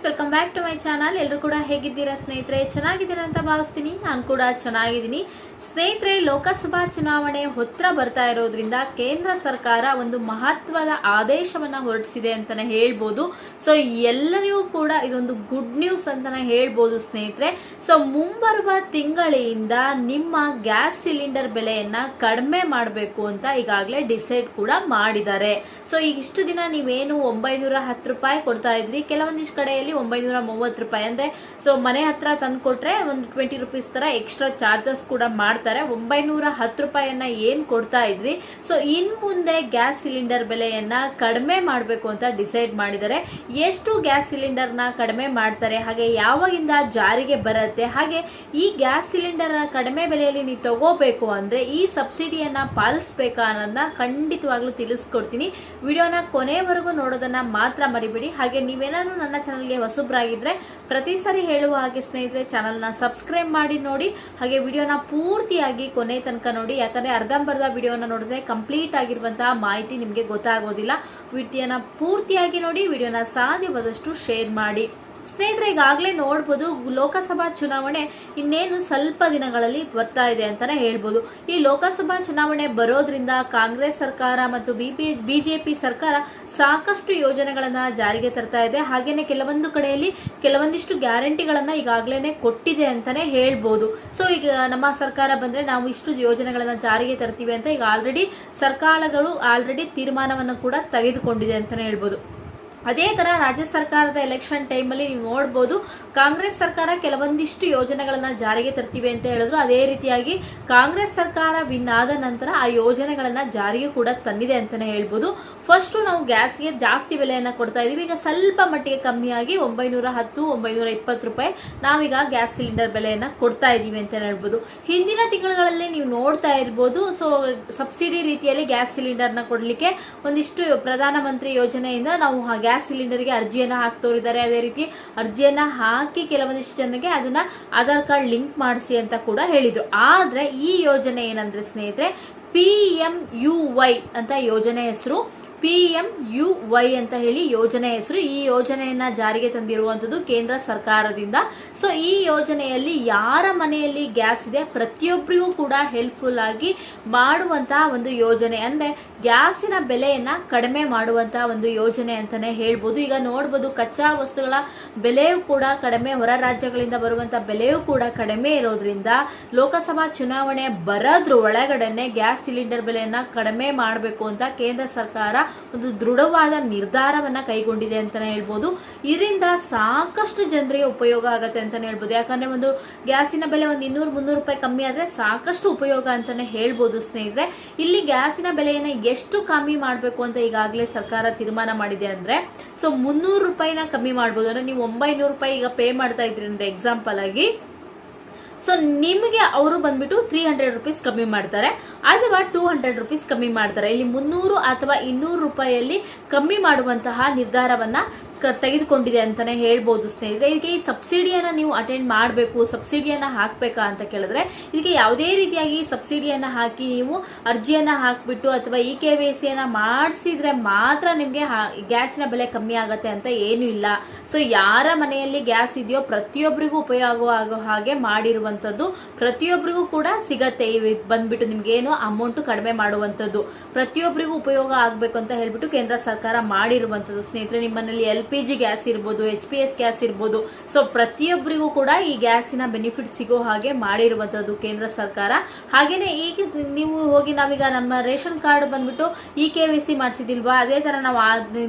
Friends welcome back to my channel ಎಲ್ಲರೂ ಕೂಡ ಹೇಗಿದ್ದೀರಾ ಸ್ನೇಹಿತರೆ? ಚೆನ್ನಾಗಿದ್ದೀರಾ ಅಂತ ಭಾವಿಸ್ತೀನಿ. ನಾನು ಕೂಡ ಚೆನ್ನಾಗಿದ್ದೀನಿ. ಸ್ನೇಹಿತರೆ, ಲೋಕಸಭಾ ಚುನಾವಣೆ ಹೊತ್ತರ ಬರ್ತಾ ಇರೋದ್ರಿಂದ ಕೇಂದ್ರ ಸರ್ಕಾರ ಒಂದು ಮಹತ್ವದ ಆದೇಶವನ್ನ ಹೊರಡಿಸಿದೆ ಅಂತಾನೆ ಹೇಳ್ಬೋದು. ಸೊ ಎಲ್ಲರಿಗೂ ಕೂಡ ಇದೊಂದು ಗುಡ್ ನ್ಯೂಸ್ ಅಂತಾನೆ ಹೇಳ್ಬೋದು ಸ್ನೇಹಿತರೆ. ಸೊ ಮುಂಬರುವ ತಿಂಗಳಿಂದ ನಿಮ್ಮ ಗ್ಯಾಸ್ ಸಿಲಿಂಡರ್ ಬೆಲೆಯನ್ನ ಕಡಿಮೆ ಮಾಡಬೇಕು ಅಂತ ಈಗಾಗಲೇ ಡಿಸೈಡ್ ಕೂಡ ಮಾಡಿದ್ದಾರೆ. ಸೊ ಇಷ್ಟು ದಿನ ನೀವೇನು ಒಂಬೈನೂರ ಹತ್ತು ರೂಪಾಯಿ ಕೊಡ್ತಾ ಇದ್ರಿ. ಕೆಲವೊಂದಿಷ್ಟು ಕಡೆಯಲ್ಲಿ ಒಂಬೈನೂರ ಮೂವತ್ತು ರೂಪಾಯಿ ಅಂದ್ರೆ ಸೊ ಮನೆ ಹತ್ರ ತಂದು ಕೊಟ್ರೆ ಒಂದು ಟ್ವೆಂಟಿ ರುಪೀಸ್ ತರ ಎಕ್ಸ್ಟ್ರಾ ಚಾರ್ಜಸ್ ಕೂಡ ಮಾಡ್ತಾರೆ. ಒಂಬೈನೂರ ಹತ್ತು ರೂಪಾಯಿಯನ್ನ ಏನ್ ಕೊಡ್ತಾ ಇದ್ರಿ? ಸೊ ಇನ್ ಮುಂದೆ ಗ್ಯಾಸ್ ಸಿಲಿಂಡರ್ ಬೆಲೆಯನ್ನ ಕಡಿಮೆ ಮಾಡಬೇಕು ಅಂತ ಡಿಸೈಡ್ ಮಾಡಿದ್ದಾರೆ. ಎಷ್ಟು ಗ್ಯಾಸ್ ಸಿಲಿಂಡರ್ನ ಕಡಿಮೆ ಮಾಡ್ತಾರೆ? ಹಾಗೆ ಯಾವಾಗಿಂದ ಜಾರಿಗೆ ಬರುತ್ತೆ? ಹಾಗೆ ಈ ಗ್ಯಾಸ್ ಸಿಲಿಂಡರ್ ಕಡಿಮೆ ಬೆಲೆಯಲ್ಲಿ ನೀವು ತಗೋಬೇಕು ಅಂದ್ರೆ ಈ ಸಬ್ಸಿಡಿಯನ್ನ ಪಾಲಿಸ್ಬೇಕಾ ಅನ್ನೋದನ್ನ ಖಂಡಿತವಾಗ್ಲೂ ತಿಳಿಸ್ಕೊಡ್ತೀನಿ. ವಿಡಿಯೋನ ಕೊನೆವರೆಗೂ ನೋಡೋದನ್ನ ಮಾತ್ರ ಮರಿಬೇಡಿ. ಹಾಗೆ ನೀವೇನಾದ್ರೂ ನನ್ನ ಚಾನಲ್ಗೆ ಹೊಸಬ್ರಾಗಿದ್ರೆ ಪ್ರತಿ ಸರಿ ಹೇಳುವ ಹಾಗೆ ಸ್ನೇಹಿತರೆ ಚಾನಲ್ನ ಸಬ್ಸ್ಕ್ರೈಬ್ ಮಾಡಿ ನೋಡಿ. ಹಾಗೆ ವಿಡಿಯೋನ ಪೂರ್ತಿಯಾಗಿ ಕೊನೆ ತನಕ ನೋಡಿ. ಯಾಕಂದ್ರೆ ಅರ್ಧಂಬರ್ಧ ವಿಡಿಯೋನ ನೋಡಿದ್ರೆ ಕಂಪ್ಲೀಟ್ ಆಗಿರುವಂತಹ ಮಾಹಿತಿ ನಿಮಗೆ ಗೊತ್ತಾಗೋದಿಲ್ಲ. ವಿಡಿಯೋನ ಪೂರ್ತಿಯಾಗಿ ನೋಡಿ ವಿಡಿಯೋನ ಸಾಧ್ಯವಾದಷ್ಟು ಶೇರ್ ಮಾಡಿ. ಸ್ನೇಹಿತರೆ, ಈಗಾಗಲೇ ನೋಡ್ಬೋದು ಲೋಕಸಭಾ ಚುನಾವಣೆ ಇನ್ನೇನು ಸ್ವಲ್ಪ ದಿನಗಳಲ್ಲಿ ಬರ್ತಾ ಇದೆ ಅಂತಾನೆ ಹೇಳ್ಬೋದು. ಈ ಲೋಕಸಭಾ ಚುನಾವಣೆ ಬರೋದ್ರಿಂದ ಕಾಂಗ್ರೆಸ್ ಸರ್ಕಾರ ಮತ್ತು ಬಿಜೆಪಿ ಸರ್ಕಾರ ಸಾಕಷ್ಟು ಯೋಜನೆಗಳನ್ನ ಜಾರಿಗೆ ತರ್ತಾ ಇದೆ. ಹಾಗೇನೆ ಕೆಲವೊಂದು ಕಡೆಯಲ್ಲಿ ಕೆಲವೊಂದಿಷ್ಟು ಗ್ಯಾರಂಟಿಗಳನ್ನ ಈಗಾಗಲೇ ಕೊಟ್ಟಿದೆ ಅಂತಾನೆ ಹೇಳ್ಬೋದು. ಸೊ ಈಗ ನಮ್ಮ ಸರ್ಕಾರ ಬಂದ್ರೆ ನಾವು ಇಷ್ಟು ಯೋಜನೆಗಳನ್ನ ಜಾರಿಗೆ ತರ್ತೀವಿ ಅಂತ ಈಗ ಆಲ್ರೆಡಿ ಸರ್ಕಾರಗಳು ಆಲ್ರೆಡಿ ತೀರ್ಮಾನವನ್ನು ಕೂಡ ತೆಗೆದುಕೊಂಡಿದೆ ಅಂತಾನೆ ಹೇಳ್ಬೋದು. ಅದೇ ತರ ರಾಜ್ಯ ಸರ್ಕಾರದ ಎಲೆಕ್ಷನ್ ಟೈಮಲ್ಲಿ ನೀವು ನೋಡಬಹುದು ಕಾಂಗ್ರೆಸ್ ಸರ್ಕಾರ ಕೆಲವೊಂದಿಷ್ಟು ಯೋಜನೆಗಳನ್ನ ಜಾರಿಗೆ ತರ್ತೀವಿ ಅಂತ ಹೇಳಿದ್ರು. ಅದೇ ರೀತಿಯಾಗಿ ಕಾಂಗ್ರೆಸ್ ಸರ್ಕಾರ ವಿನ್ ಆದ ನಂತರ ಆ ಯೋಜನೆಗಳನ್ನ ಜಾರಿಗೆ ಕೂಡ ತಂದಿದೆ ಅಂತಾನೆ ಹೇಳ್ಬೋದು. ಫಸ್ಟ್ ನಾವು ಗ್ಯಾಸ್ಗೆ ಜಾಸ್ತಿ ಬೆಲೆಯನ್ನ ಕೊಡ್ತಾ ಇದೀವಿ ಈಗ ಸ್ವಲ್ಪ ಮಟ್ಟಿಗೆ ಕಮ್ಮಿಯಾಗಿ ಒಂಬೈನೂರ ಹತ್ತು ಒಂಬೈನೂರ ಇಪ್ಪತ್ತು ರೂಪಾಯಿ ನಾವೀಗ ಗ್ಯಾಸ್ ಸಿಲಿಂಡರ್ ಬೆಲೆಯನ್ನ ಕೊಡ್ತಾ ಇದೀವಿ ಅಂತ ಹೇಳ್ಬೋದು. ಹಿಂದಿನ ತಿಂಗಳುಗಳಲ್ಲಿ ನೀವು ನೋಡ್ತಾ ಇರ್ಬೋದು. ಸೊ ಸಬ್ಸಿಡಿ ರೀತಿಯಲ್ಲಿ ಗ್ಯಾಸ್ ಸಿಲಿಂಡರ್ನ ಕೊಡ್ಲಿಕ್ಕೆ ಒಂದಿಷ್ಟು ಪ್ರಧಾನಮಂತ್ರಿ ಯೋಜನೆಯಿಂದ ನಾವು ಗ್ಯಾಸ್ ಸಿಲಿಂಡರ್ಗೆ ಅರ್ಜಿಯನ್ನ ಹಾಕ್ತೋರಿದ್ದಾರೆ ಅದೇ ರೀತಿ ಅರ್ಜಿಯನ್ನ ಹಾಕಿ ಕೆಲವೊಂದಿಷ್ಟು ಜನಕ್ಕೆ ಅದನ್ನ ಆಧಾರ್ ಕಾರ್ಡ್ ಲಿಂಕ್ ಮಾಡಿಸಿ ಅಂತ ಕೂಡ ಹೇಳಿದ್ರು. ಆದ್ರೆ ಈ ಯೋಜನೆ ಏನಂದ್ರೆ ಸ್ನೇಹಿತರೆ ಪಿ ಎಂ ಅಂತ ಯೋಜನೆ ಹೆಸರು. ಪಿ ಎಂ ಯು ವೈ ಅಂತ ಹೇಳಿ ಯೋಜನೆ ಹೆಸರು. ಈ ಯೋಜನೆಯನ್ನ ಜಾರಿಗೆ ತಂದಿರುವಂತದ್ದು ಕೇಂದ್ರ ಸರ್ಕಾರದಿಂದ. ಸೊ ಈ ಯೋಜನೆಯಲ್ಲಿ ಯಾರ ಮನೆಯಲ್ಲಿ ಗ್ಯಾಸ್ ಇದೆ ಪ್ರತಿಯೊಬ್ಬರಿಗೂ ಕೂಡ ಹೆಲ್ಪ್ಫುಲ್ ಆಗಿ ಮಾಡುವಂತಹ ಒಂದು ಯೋಜನೆ. ಅಂದ್ರೆ ಗ್ಯಾಸಿನ ಬೆಲೆಯನ್ನ ಕಡಿಮೆ ಮಾಡುವಂತಹ ಒಂದು ಯೋಜನೆ ಅಂತಾನೆ ಹೇಳ್ಬೋದು. ಈಗ ನೋಡ್ಬೋದು ಕಚ್ಚಾ ವಸ್ತುಗಳ ಬೆಲೆಯೂ ಕೂಡ ಕಡಿಮೆ. ಹೊರ ರಾಜ್ಯಗಳಿಂದ ಬರುವಂತಹ ಬೆಲೆಯೂ ಕೂಡ ಕಡಿಮೆ ಇರೋದ್ರಿಂದ ಲೋಕಸಭಾ ಚುನಾವಣೆ ಬರೋದ್ರ ಒಳಗಡೆನೆ ಗ್ಯಾಸ್ ಸಿಲಿಂಡರ್ ಬೆಲೆಯನ್ನ ಕಡಿಮೆ ಮಾಡಬೇಕು ಅಂತ ಕೇಂದ್ರ ಸರ್ಕಾರ ಒಂದು ದೃಢವಾದ ನಿರ್ಧಾರವನ್ನ ಕೈಗೊಂಡಿದೆ ಅಂತಾನೆ ಹೇಳ್ಬೋದು. ಇದರಿಂದ ಸಾಕಷ್ಟು ಜನರಿಗೆ ಉಪಯೋಗ ಆಗತ್ತೆ ಅಂತಾನೆ ಹೇಳ್ಬೋದು. ಯಾಕಂದ್ರೆ ಒಂದು ಗ್ಯಾಸಿನ ಬೆಲೆ ಒಂದು ಇನ್ನೂರು, ಮುನ್ನೂರು ರೂಪಾಯಿ ಕಮ್ಮಿ ಆದ್ರೆ ಸಾಕಷ್ಟು ಉಪಯೋಗ ಅಂತಾನೆ ಹೇಳ್ಬೋದು ಸ್ನೇಹಿತರೆ. ಇಲ್ಲಿ ಗ್ಯಾಸಿನ ಬೆಲೆಯನ್ನ ಎಷ್ಟು ಕಮ್ಮಿ ಮಾಡಬೇಕು ಅಂತ ಈಗಾಗಲೇ ಸರ್ಕಾರ ತೀರ್ಮಾನ ಮಾಡಿದೆ ಅಂದ್ರೆ, ಸೊ ಮುನ್ನೂರು ರೂಪಾಯಿನ ಕಮ್ಮಿ ಮಾಡ್ಬೋದು. ಅಂದ್ರೆ ನೀವು ಒಂಬೈನೂರು ರೂಪಾಯಿ ಈಗ ಪೇ ಮಾಡ್ತಾ ಇದ್ರಿ ಅಂದ್ರೆ ಎಕ್ಸಾಂಪಲ್ ಆಗಿ ಸೊ ನಿಮಗೆ ಅವರು ಬಂದ್ಬಿಟ್ಟು ತ್ರೀ ಹಂಡ್ರೆಡ್ ರುಪೀಸ್ ಕಮ್ಮಿ ಮಾಡ್ತಾರೆ. ಅಥವಾ ಟೂ ಹಂಡ್ರೆಡ್ ರುಪೀಸ್ ಕಮ್ಮಿ ಮಾಡ್ತಾರೆ. ಇಲ್ಲಿ ಮುನ್ನೂರು ಅಥವಾ ಇನ್ನೂರು ರೂಪಾಯಿಯಲ್ಲಿ ಕಮ್ಮಿ ಮಾಡುವಂತಹ ನಿರ್ಧಾರವನ್ನ ತೆಗೆದುಕೊಂಡಿದೆ ಅಂತಾನೆ ಹೇಳ್ಬೋದು ಸ್ನೇಹಿತರೆ. ಇದಕ್ಕೆ ಈ ಸಬ್ಸಿಡಿಯನ್ನ ನೀವು ಅಟೆಂಡ್ ಮಾಡಬೇಕು, ಸಬ್ಸಿಡಿಯನ್ನ ಹಾಕ್ಬೇಕಾ ಅಂತ ಕೇಳಿದ್ರೆ, ಇದಕ್ಕೆ ಯಾವುದೇ ರೀತಿಯಾಗಿ ಸಬ್ಸಿಡಿಯನ್ನ ಹಾಕಿ ನೀವು ಅರ್ಜಿಯನ್ನ ಹಾಕ್ಬಿಟ್ಟು ಅಥವಾ ಇ ಕೆ ವಿ ಸಿಯನ್ನು ಮಾಡಿಸಿದ್ರೆ ಮಾತ್ರ ನಿಮಗೆ ಗ್ಯಾಸಿನ ಬೆಲೆ ಕಮ್ಮಿ ಆಗತ್ತೆ ಅಂತ ಏನು ಇಲ್ಲ. ಸೊ ಯಾರ ಮನೆಯಲ್ಲಿ ಗ್ಯಾಸ್ ಇದೆಯೋ ಪ್ರತಿಯೊಬ್ಬರಿಗೂ ಉಪಯೋಗ ಆಗೋ ಹಾಗೆ ಮಾಡಿರುವಂತದ್ದು ಪ್ರತಿಯೊಬ್ಬರಿಗೂ ಕೂಡ ಸಿಗತ್ತೆ. ಬಂದ್ಬಿಟ್ಟು ನಿಮ್ಗೆ ಏನು ಅಮೌಂಟ್ ಕಡಿಮೆ ಮಾಡುವಂತದ್ದು ಪ್ರತಿಯೊಬ್ಬರಿಗೂ ಉಪಯೋಗ ಆಗ್ಬೇಕು ಅಂತ ಹೇಳ್ಬಿಟ್ಟು ಕೇಂದ್ರ ಸರ್ಕಾರ ಮಾಡಿರುವಂತದ್ದು ಸ್ನೇಹಿತರೆ ನಿಮ್ಮನೆಯಲ್ಲಿ ಎಲ್ ಪಿ ಜಿ ಗ್ಯಾಸ್ ಇರ್ಬೋದು ಎಚ್ ಪಿ ಎಸ್ ಗ್ಯಾಸ್ ಇರ್ಬೋದು. ಸೊ ಪ್ರತಿಯೊಬ್ಬರಿಗೂ ಕೂಡ ಈ ಗ್ಯಾಸಿನ ಬೆನಿಫಿಟ್ ಸಿಗೋ ಹಾಗೆ ಮಾಡಿರುವಂತದ್ದು ಕೇಂದ್ರ ಸರ್ಕಾರ. ಹಾಗೇನೆ ಈಗ ನೀವು ಹೋಗಿ ನಾವೀಗ ನಮ್ಮ ರೇಷನ್ ಕಾರ್ಡ್ ಬಂದ್ಬಿಟ್ಟು ಇ ಕೆ ವಿ ಸಿ ಮಾಡಿಸಿದಿಲ್ವಾ? ಅದೇ ತರ ನಾವು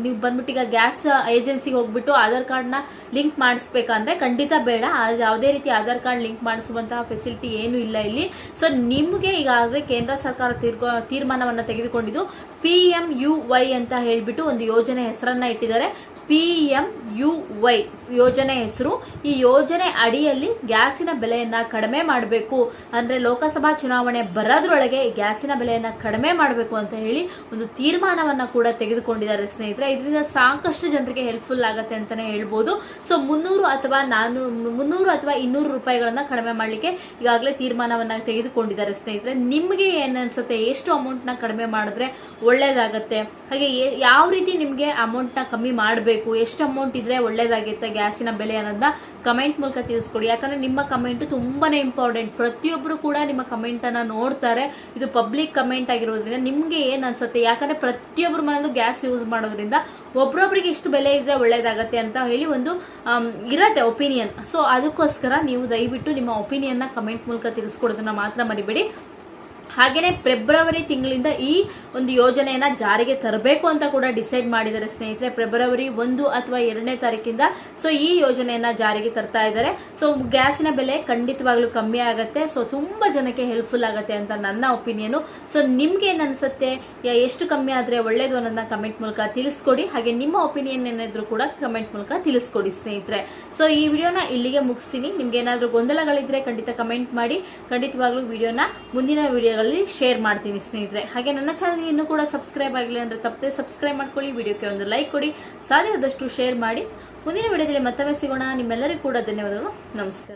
ನೀವು ಬಂದ್ಬಿಟ್ಟು ಈಗ ಗ್ಯಾಸ್ ಏಜೆನ್ಸಿಗೆ ಹೋಗ್ಬಿಟ್ಟು ಆಧಾರ್ ಕಾರ್ಡ್ನ ಲಿಂಕ್ ಮಾಡಿಸ್ಬೇಕಂದ್ರೆ ಖಂಡಿತ ಬೇಡ. ಯಾವುದೇ ರೀತಿ ಆಧಾರ್ ಕಾರ್ಡ್ ಲಿಂಕ್ ಮಾಡಿಸುವಂತಹ ಫೆಸಿಲಿಟಿ ಏನು ಇಲ್ಲ ಇಲ್ಲಿ. ಸೊ ನಿಮ್ಗೆ ಈಗಾಗಲೇ ಕೇಂದ್ರ ಸರ್ಕಾರ ತೀರ್ಕೊ, ತೀರ್ಮಾನವನ್ನ ತೆಗೆದುಕೊಂಡಿದ್ದು ಪಿ ಎಂ ಯು ವೈ ಅಂತ ಹೇಳ್ಬಿಟ್ಟು ಒಂದು ಯೋಜನೆ ಹೆಸರನ್ನ ಇಟ್ಟಿದ್ದಾರೆ. ಪಿ ಎಂ ಯು ವೈ ಯೋಜನೆ ಹೆಸರು. ಈ ಯೋಜನೆ ಅಡಿಯಲ್ಲಿ ಗ್ಯಾಸಿನ ಬೆಲೆಯನ್ನ ಕಡಿಮೆ ಮಾಡಬೇಕು. ಅಂದ್ರೆ ಲೋಕಸಭಾ ಚುನಾವಣೆ ಬರೋದ್ರೊಳಗೆ ಗ್ಯಾಸಿನ ಬೆಲೆಯನ್ನ ಕಡಿಮೆ ಮಾಡಬೇಕು ಅಂತ ಹೇಳಿ ಒಂದು ತೀರ್ಮಾನವನ್ನ ಕೂಡ ತೆಗೆದುಕೊಂಡಿದ್ದಾರೆ ಸ್ನೇಹಿತರೆ. ಇದರಿಂದ ಸಾಕಷ್ಟು ಜನರಿಗೆ ಹೆಲ್ಪ್ಫುಲ್ ಆಗತ್ತೆ ಅಂತಾನೆ ಹೇಳ್ಬೋದು. ಸೊ ಮುನ್ನೂರು ಅಥವಾ ನಾನು, ಮುನ್ನೂರು ಅಥವಾ ಇನ್ನೂರು ರೂಪಾಯಿಗಳನ್ನ ಕಡಿಮೆ ಮಾಡಲಿಕ್ಕೆ ಈಗಾಗಲೇ ತೀರ್ಮಾನವನ್ನ ತೆಗೆದುಕೊಂಡಿದ್ದಾರೆ ಸ್ನೇಹಿತರೆ. ನಿಮಗೆ ಏನನ್ಸುತ್ತೆ ಎಷ್ಟು ಅಮೌಂಟ್ನ ಕಡಿಮೆ ಮಾಡಿದ್ರೆ ಒಳ್ಳೇದಾಗತ್ತೆ? ಹಾಗೆ ಯಾವ ರೀತಿ ನಿಮಗೆ ಅಮೌಂಟ್ನ ಕಮ್ಮಿ ಮಾಡಬೇಕು? ಎಷ್ಟು ಅಮೌಂಟ್ ಇದ್ರೆ ಒಳ್ಳೇದಾಗುತ್ತೆ ಗ್ಯಾಸಿನ ಬೆಲೆ ಅನ್ನೋದನ್ನ ಕಮೆಂಟ್ ಮೂಲಕ ತಿಳಿಸ್ಕೊಡಿ. ಯಾಕಂದ್ರೆ ನಿಮ್ಮ ಕಮೆಂಟ್ ತುಂಬಾನೇ ಇಂಪಾರ್ಟೆಂಟ್ ಪ್ರತಿಯೊಬ್ಬರು ಕೂಡ ನಿಮ್ಮ ಕಮೆಂಟ್ ಅನ್ನ ನೋಡ್ತಾರೆ. ಇದು ಪಬ್ಲಿಕ್ ಕಮೆಂಟ್ ಆಗಿರೋದ್ರಿಂದ ನಿಮ್ಗೆ ಏನ್ ಅನ್ಸುತ್ತೆ? ಯಾಕಂದ್ರೆ ಪ್ರತಿಯೊಬ್ಬರು ಮನೇಲೂ ಗ್ಯಾಸ್ ಯೂಸ್ ಮಾಡೋದ್ರಿಂದ ಒಬ್ರೊಬ್ರಿಗೆ ಎಷ್ಟು ಬೆಲೆ ಇದ್ರೆ ಒಳ್ಳೇದಾಗತ್ತೆ ಅಂತ ಹೇಳಿ ಒಂದು ಇರತ್ತೆ ಒಪಿನಿಯನ್ ಸೊ ಅದಕ್ಕೋಸ್ಕರ ನೀವು ದಯವಿಟ್ಟು ನಿಮ್ಮ ಒಪಿನಿಯನ್ನ ಕಮೆಂಟ್ ಮೂಲಕ ತಿಳಿಸ್ಕೊಡೋದನ್ನ ಮಾತ್ರ ಮರಿಬೇಡಿ. ಹಾಗೇನೆ ಫೆಬ್ರವರಿ ತಿಂಗಳಿಂದ ಈ ಒಂದು ಯೋಜನೆಯನ್ನ ಜಾರಿಗೆ ತರಬೇಕು ಅಂತ ಕೂಡ ಡಿಸೈಡ್ ಮಾಡಿದ್ದಾರೆ ಸ್ನೇಹಿತರೆ. ಫೆಬ್ರವರಿ ಒಂದು ಅಥವಾ ಎರಡನೇ ತಾರೀಕಿಂದ ಸೊ ಈ ಯೋಜನೆಯನ್ನ ಜಾರಿಗೆ ತರ್ತಾ ಇದ್ದಾರೆ. ಸೊ ಗ್ಯಾಸಿನ ಬೆಲೆ ಖಂಡಿತವಾಗ್ಲೂ ಕಮ್ಮಿ ಆಗತ್ತೆ. ಸೊ ತುಂಬಾ ಜನಕ್ಕೆ ಹೆಲ್ಪ್ಫುಲ್ ಆಗತ್ತೆ ಅಂತ ನನ್ನ ಒಪಿನಿಯನ್ ಸೊ ನಿಮ್ಗೆ ಏನ್ ಅನ್ಸುತ್ತೆ? ಎಷ್ಟು ಕಮ್ಮಿ ಆದ್ರೆ ಒಳ್ಳೇದು ಅನ್ನೋದನ್ನ ಕಮೆಂಟ್ ಮೂಲಕ ತಿಳಿಸ್ಕೊಡಿ. ಹಾಗೆ ನಿಮ್ಮ ಒಪಿನಿಯನ್ ಏನಾದ್ರು ಕೂಡ ಕಮೆಂಟ್ ಮೂಲಕ ತಿಳಿಸ್ಕೊಡಿ ಸ್ನೇಹಿತರೆ. ಸೊ ಈ ವಿಡಿಯೋನ ಇಲ್ಲಿಗೆ ಮುಗಿಸ್ತೀನಿ. ನಿಮ್ಗೆ ಏನಾದ್ರು ಗೊಂದಲಗಳಿದ್ರೆ ಖಂಡಿತ ಕಮೆಂಟ್ ಮಾಡಿ. ಖಂಡಿತವಾಗ್ಲೂ ವಿಡಿಯೋನ ಮುಂದಿನ ವಿಡಿಯೋಗಳಲ್ಲಿ ಶೇರ್ ಮಾಡ್ತೀನಿ ಸ್ನೇಹಿತರೆ. ಹಾಗೆ ನನ್ನ ಚಾನಲ್ ಇನ್ನೂ ಕೂಡ ಸಬ್ಸ್ಕ್ರೈಬ್ ಆಗಲಿ ಅಂದ್ರೆ ತಪ್ಪದೆ ಸಬ್ಸ್ಕ್ರೈಬ್ ಮಾಡ್ಕೊಳ್ಳಿ, ವಿಡಿಯೋಕ್ಕೆ ಒಂದು ಲೈಕ್ ಕೊಡಿ, ಸಾಧ್ಯವಾದಷ್ಟು ಶೇರ್ ಮಾಡಿ. ಮುಂದಿನ ವಿಡಿಯೋದಲ್ಲಿ ಮತ್ತೊಮ್ಮೆ ಸಿಗೋಣ. ನಿಮ್ಮೆಲ್ಲರಿಗೂ ಕೂಡ ಧನ್ಯವಾದಗಳು. ನಮಸ್ಕಾರ.